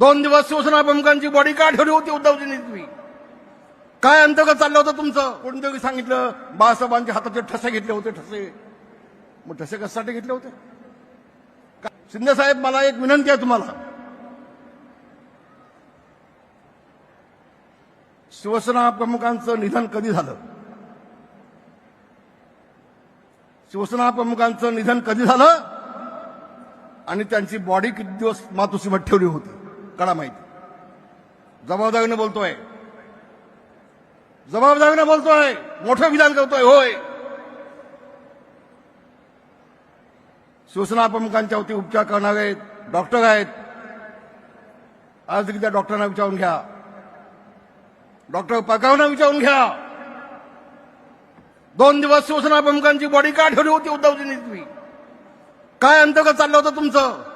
दोन दिवस शिवसेना प्रमुखांची बॉडी का ठेवली होती उद्धवजींनी तुम्ही काय अंतर्गत चाललं होतं तुमचं? कोणतरी सांगितलं बाळासाहेबांच्या हाताचे ठसे घेतले होते ठसे. मग ठसे कशासाठी घेतले होते? का- शिंदे साहेब मला एक विनंती आहे तुम्हाला. शिवसेना प्रमुखांचं निधन कधी झालं? शिवसेना प्रमुखांचं निधन कधी झालं? आणि त्यांची बॉडी किती दिवस मातोश्रीमध्ये ठेवली होती? कळा माहिती. जबाबदारीनं बोलतोय. जबाबदारीनं बोलतोय. मोठं विधान करतोय होय. शिवसेना प्रमुखांच्या वती उपचार करणारे डॉक्टर आहेत. आज देखील त्या डॉक्टरांना विचारून घ्या. डॉक्टर पगावना विचारून घ्या. दोन दिवस शिवसेना प्रमुखांची बॉडी का ठेवली होती उद्धवजींनी तुम्ही. काय अंतर्गत चाललं होतं तुमचं?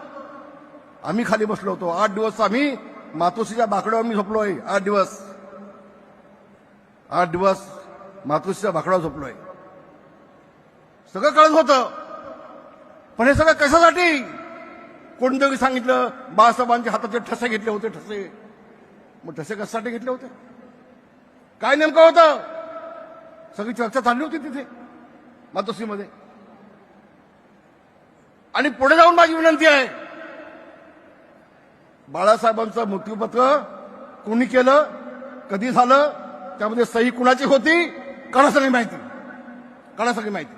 आम्ही खाली बसलो होतो. आठ दिवस आम्ही मातोश्रीच्या बाकड्यावर मी झोपलोय. आठ दिवस. आठ दिवस मातोश्रीच्या बाकड्यावर झोपलोय. सगळं कळत होतं. पण हे सगळं कशासाठी? कोणतरी सांगितलं बाळासाहेबांच्या हाताचे ठसे घेतले होते ठसे. मग ठसे कशासाठी घेतले होते? काय नेमकं होतं? सगळी चर्चा चालली होती तिथे मातोश्रीमध्ये. आणि पुढे जाऊन माझी विनंती आहे बाळासाहेबांचं मृत्यूपत्र कोणी केलं कधी झालं त्यामध्ये सही कुणाची होती कळा सगळी माहिती. कळा सगळी माहिती.